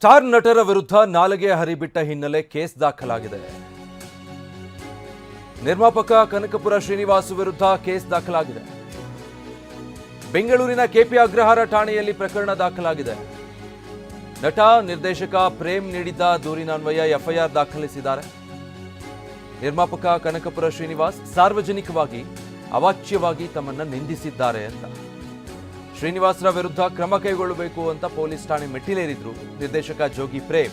Star ನಟರ ವಿರುದ್ಧ ನಾಲಿಗೆ ಹರಿಬಿಟ್ಟ ಹಿನ್ನೆಲೆ ಕೇಸ್ ದಾಖಲಾಗಿದೆ. ನಿರ್ಮಾಪಕ ಕನಕಪುರ ಶ್ರೀನಿವಾಸ್ ವಿರುದ್ಧ ಕೇಸ್ ದಾಖಲಾಗಿದೆ. ಬೆಂಗಳೂರಿನ ಕೆಪಿ ಅಗ್ರಹಾರ ಠಾಣೆಯಲ್ಲಿ ಪ್ರಕರಣ ದಾಖಲಾಗಿದೆ. ನಟ, ನಿರ್ದೇಶಕ ಪ್ರೇಮ್ ನೀಡಿದ್ದ ದೂರಿನನ್ವಯ ಎಫ್ಐಆರ್ ದಾಖಲಿಸಿದ್ದಾರೆ. ನಿರ್ಮಾಪಕ ಕನಕಪುರ ಶ್ರೀನಿವಾಸ್ ಸಾರ್ವಜನಿಕವಾಗಿ ಅವಾಚ್ಯವಾಗಿ ತಮ್ಮನ್ನು ನಿಂದಿಸಿದ್ದಾರೆ ಅಂತ. ಶ್ರೀನಿವಾಸರ ವಿರುದ್ಧ ಕ್ರಮ ಕೈಗೊಳ್ಳಬೇಕು ಅಂತ ಪೊಲೀಸ್ ಠಾಣೆ ಮೆಟ್ಟಿಲೇರಿದ್ರು. ನಿರ್ದೇಶಕ ಜೋಗಿ ಪ್ರೇಮ್.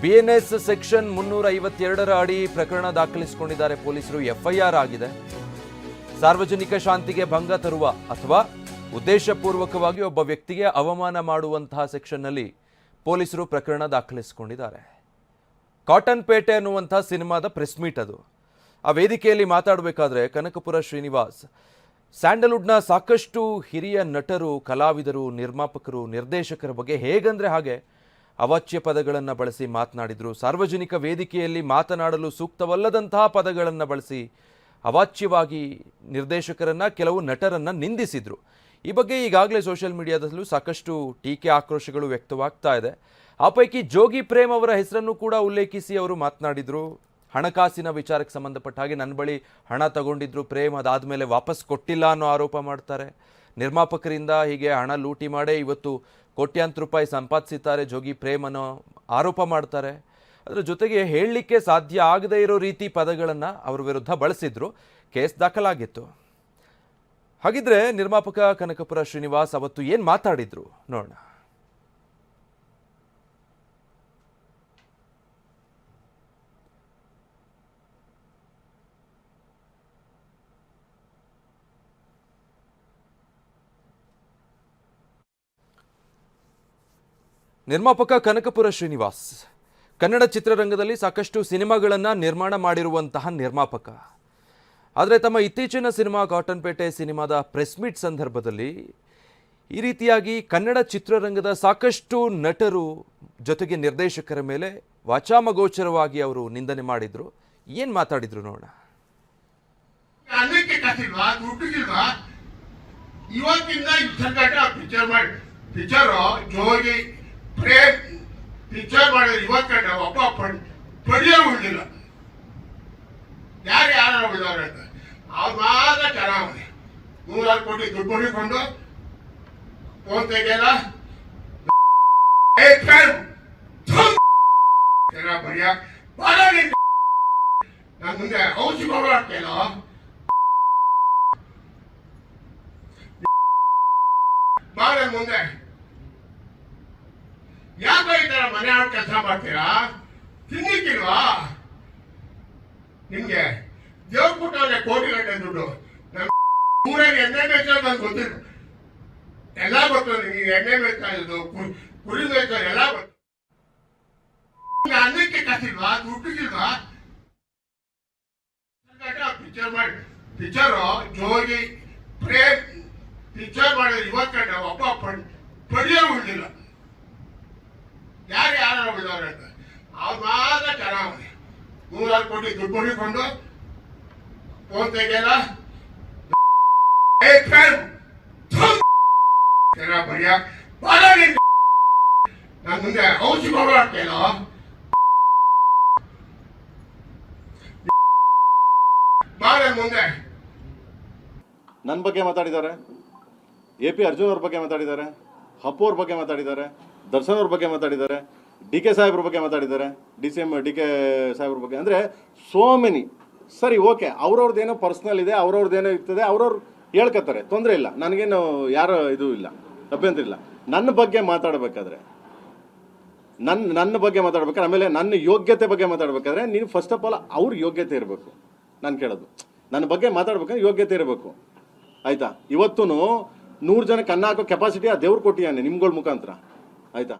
ಬಿಎನ್ಎಸ್ ಸೆಕ್ಷನ್ ಮುನ್ನೂರ ಐವತ್ತೆರಡರ ಅಡಿ ಪ್ರಕರಣ ದಾಖಲಿಸಿಕೊಂಡಿದ್ದಾರೆ ಪೊಲೀಸರು. ಎಫ್ಐಆರ್ ಆಗಿದೆ. ಸಾರ್ವಜನಿಕ ಶಾಂತಿಗೆ ಭಂಗ ತರುವ ಅಥವಾ ಉದ್ದೇಶಪೂರ್ವಕವಾಗಿ ಒಬ್ಬ ವ್ಯಕ್ತಿಗೆ ಅವಮಾನ ಮಾಡುವಂತಹ ಸೆಕ್ಷನ್ನಲ್ಲಿ ಪೊಲೀಸರು ಪ್ರಕರಣ ದಾಖಲಿಸಿಕೊಂಡಿದ್ದಾರೆ. ಕಾಟನ್ ಪೇಟೆ ಅನ್ನುವಂಥ ಸಿನಿಮಾದ ಪ್ರೆಸ್ ಮೀಟ್ ಅದು. ಆ ವೇದಿಕೆಯಲ್ಲಿ ಮಾತಾಡಬೇಕಾದ್ರೆ ಕನಕಪುರ ಶ್ರೀನಿವಾಸ್ ಸ್ಯಾಂಡಲ್ವುಡ್ನ ಸಾಕಷ್ಟು ಹಿರಿಯ ನಟರು, ಕಲಾವಿದರು, ನಿರ್ಮಾಪಕರು, ನಿರ್ದೇಶಕರ ಬಗ್ಗೆ ಹೇಗಂದರೆ ಹಾಗೆ ಅವಾಚ್ಯ ಪದಗಳನ್ನು ಬಳಸಿ ಮಾತನಾಡಿದರು. ಸಾರ್ವಜನಿಕ ವೇದಿಕೆಯಲ್ಲಿ ಮಾತನಾಡಲು ಸೂಕ್ತವಲ್ಲದಂತಹ ಪದಗಳನ್ನು ಬಳಸಿ ಅವಾಚ್ಯವಾಗಿ ನಿರ್ದೇಶಕರನ್ನು, ಕೆಲವು ನಟರನ್ನು ನಿಂದಿಸಿದರು. ಈ ಬಗ್ಗೆ ಈಗಾಗಲೇ ಸೋಷಿಯಲ್ ಮೀಡಿಯಾದಲ್ಲೂ ಸಾಕಷ್ಟು ಟೀಕೆ ಆಕ್ರೋಶಗಳು ವ್ಯಕ್ತವಾಗ್ತಾ ಇದೆ. ಆ ಪೈಕಿ ಜೋಗಿ ಪ್ರೇಮ್ ಅವರ ಹೆಸರನ್ನು ಕೂಡ ಉಲ್ಲೇಖಿಸಿ ಅವರು ಮಾತನಾಡಿದ್ರು. ಹಣಕಾಸಿನ ವಿಚಾರಕ್ಕೆ ಸಂಬಂಧಪಟ್ಟ ಹಾಗೆ ನನ್ನ ಬಳಿ ಹಣ ತಗೊಂಡಿದ್ರು, ಪ್ರೇಮ್ ಅದಾದಮೇಲೆ ವಾಪಸ್ ಕೊಟ್ಟಿಲ್ಲ ಅನ್ನೋ ಆರೋಪ ಮಾಡ್ತಾರೆ. ನಿರ್ಮಾಪಕರಿಂದ ಹೀಗೆ ಹಣ ಲೂಟಿ ಮಾಡೇ ಇವತ್ತು ಕೋಟ್ಯಾಂತರ ರೂಪಾಯಿ ಸಂಪಾದಿಸಿದ್ದಾರೆ ಜೋಗಿ ಪ್ರೇಮ್ ಅನ್ನೋ ಆರೋಪ ಮಾಡ್ತಾರೆ. ಅದರ ಜೊತೆಗೆ ಹೇಳಲಿಕ್ಕೆ ಸಾಧ್ಯ ಆಗದೇ ಇರೋ ರೀತಿ ಪದಗಳನ್ನು ಅವ್ರ ವಿರುದ್ಧ ಬಳಸಿದ್ರು, ಕೇಸ್ ದಾಖಲಾಗಿತ್ತು. ಹಾಗಿದ್ರೆ ನಿರ್ಮಾಪಕ ಕನಕಪುರ ಶ್ರೀನಿವಾಸ್ ಅವತ್ತು ಏನು ಮಾತಾಡಿದ್ರು? ನೋಡೋಣ. ನಿರ್ಮಾಪಕ ಕನಕಪುರ ಶ್ರೀನಿವಾಸ್. ಕನ್ನಡ ಚಿತ್ರರಂಗದಲ್ಲಿ ಸಾಕಷ್ಟು ಸಿನಿಮಾಗಳನ್ನು ನಿರ್ಮಾಣ ಮಾಡಿರುವಂತಹ ನಿರ್ಮಾಪಕ. ಆದರೆ ತಮ್ಮ ಇತ್ತೀಚಿನ ಸಿನಿಮಾ ಕಾಟನ್ ಪೇಟೆ ಸಿನಿಮಾದ ಪ್ರೆಸ್ ಮೀಟ್ ಸಂದರ್ಭದಲ್ಲಿ ಈ ರೀತಿಯಾಗಿ ಕನ್ನಡ ಚಿತ್ರರಂಗದ ಸಾಕಷ್ಟು ನಟರು ಜೊತೆಗೆ ನಿರ್ದೇಶಕರ ಮೇಲೆ ವಾಚಾಮಗೋಚರವಾಗಿ ಅವರು ನಿಂದನೆ ಮಾಡಿದ್ರು. ಏನು ಮಾತಾಡಿದ್ರು ನೋಡೋಣ. ಇವತ್ತಿಂದ ಪಿಕ್ಚರ್ ಮಾಡಿ ಪಿಕ್ಚರ್ ಜೋಗಿ ಪ್ರೇಮ್ ಪಿಕ್ಚರ್ ಮಾಡಿದ್ರೆ ಇವತ್ತು ನಾವು ಪಡ್ ಪಡಿಯೋ ಉಳಿದಿಲ್ಲ ಯಾರು ಯಾರು ಉಳಿದವ್ರೆ ಅಂತ. ಅವ್ರು ಮಾತ್ರ ಚೆನ್ನಾಗಿದೆ ನೂರಾರು ಕೋಟಿ ದುಡ್ಡು ಹೊಡಿಕೊಂಡು ಫೋನ್ ತೆಗೆಯಲ್ಲ. ಚೆನ್ನಾಗಿ ಬರಿಯ ಬಾರ ನಿನ್ ಮುಂದೆ ಔಷಧಿ ಹೋಗ್ತೇನೋ ಬಾಳೆ ಮುಂದೆ. ಮನೆ ಆಡ್ ಕೆಲಸ ಮಾಡ್ತೀರಾ? ತಿನ್ನಿಕ್ಕಿಲ್ವಾ ನಿಮ್ಗೆ ದೇವ್ರ ಕೊಟ್ಟವ್ರೆ ಕೋಟಿ ಗಂಟೆ ದುಡ್ಡು. ನಮ್ ಊರಲ್ಲಿ ಎಣ್ಣೆ ಬೇಕಾದ್ರೆ ನಂಗೆ ಗೊತ್ತಿಲ್ಲ. ಎಲ್ಲ ಗೊತ್ತು ನಿಮಗೆ. ಎಣ್ಣೆ ಬೇಕಾಗಿದ್ದು ಕು- ಕುರಿ ಬೇಕಾದ್ರೆ ಎಲ್ಲ ಗೊತ್ತು. ನಿಮ್ಗೆ ಅನ್ನಕ್ಕೆ ಕಾಸಿಲ್ವಾ? ದುಡ್ಡಿಗಿಲ್ವಾ ಪಿಕ್ಚರ್ ಮಾಡಿ. ಪಿಕ್ಚರ್ ಜೋಗಿ, ಪ್ರೇಮ್ ಪಿಕ್ಚರ್ ಮಾಡಿದ್ರೆ ಇವತ್ತು ಒಬ್ಬ ಪಡ್ ಪಡಿಯೋ ಉಳಿದಿಲ್ಲ. ಯಾರು ಯಾರು ಉಳಿದವ್ರೆ ಅಂತ? ಅವ್ರು ಮಾತ್ರ ನೂರಾರು ಕೋಟಿ ದುಡ್ಡು ಹಿಡ್ಕೊಂಡು ಫೋನ್ ತೆಗೆಯಲ್ಲ. ಜನ ಬಾರ ನಿನ್ ನಾನು ಮುಂದೆ ಔಷಧಿ ಮಾಡ್ತೇನ ಬಾಳೆ ಮುಂದೆ. ನನ್ನ ಬಗ್ಗೆ ಮಾತಾಡಿದ್ದಾರೆ. ಎ ಪಿ ಅರ್ಜುನ್ ಅವ್ರ ಬಗ್ಗೆ ಮಾತಾಡಿದ್ದಾರೆ. ಹಪ್ಪು ಅವ್ರ ಬಗ್ಗೆ ಮಾತಾಡಿದ್ದಾರೆ. ದರ್ಶನ್ ಅವ್ರ ಬಗ್ಗೆ ಮಾತಾಡಿದ್ದಾರೆ, ಡಿ ಕೆ ಸಾಹೇಬ್ರ ಬಗ್ಗೆ ಮಾತಾಡಿದ್ದಾರೆ D C M D K ಸಾಹೇಬ್ರ ಬಗ್ಗೆ. ಅಂದರೆ ಸೋ ಮೆನಿ ಸರಿ ಓಕೆ ಅವ್ರವ್ರದ್ದೇನೋ ಪರ್ಸ್ನಲ್ ಇದೆ ಅವ್ರವ್ರದ್ದೇನೋ ಇರ್ತದೆ, ಅವ್ರವ್ರು ಹೇಳ್ಕೊತಾರೆ. ತೊಂದರೆ ಇಲ್ಲ. ನನಗೇನು ಯಾರು ಇದು ಇಲ್ಲ. ಅಭ್ಯಂತರ ಇಲ್ಲ. ನನ್ನ ಬಗ್ಗೆ ಮಾತಾಡಬೇಕಾದ್ರೆ ನನ್ನ ನನ್ನ ಬಗ್ಗೆ ಮಾತಾಡ್ಬೇಕಾದ್ರೆ, ಆಮೇಲೆ ನನ್ನ ಯೋಗ್ಯತೆ ಬಗ್ಗೆ ಮಾತಾಡ್ಬೇಕಾದ್ರೆ, ನೀನು ಫಸ್ಟ್ ಆಫ್ ಆಲ್ ಅವ್ರ ಯೋಗ್ಯತೆ ಇರಬೇಕು. ನಾನು ಕೇಳೋದು. ನನ್ನ ಬಗ್ಗೆ ಮಾತಾಡ್ಬೇಕಾದ್ರೆ ಯೋಗ್ಯತೆ ಇರಬೇಕು. ಆಯ್ತಾ? ಇವತ್ತು ನೂರು ಜನಕ್ಕೆ ಅನ್ನ ಹಾಕೋ ಕೆಪಾಸಿಟಿ ಆ ದೇವ್ರು ಕೊಟ್ಟಿಯಾನೆ ನಿಮ್ಗಳ ಮುಖಾಂತರ. ಆಯ್ತಾ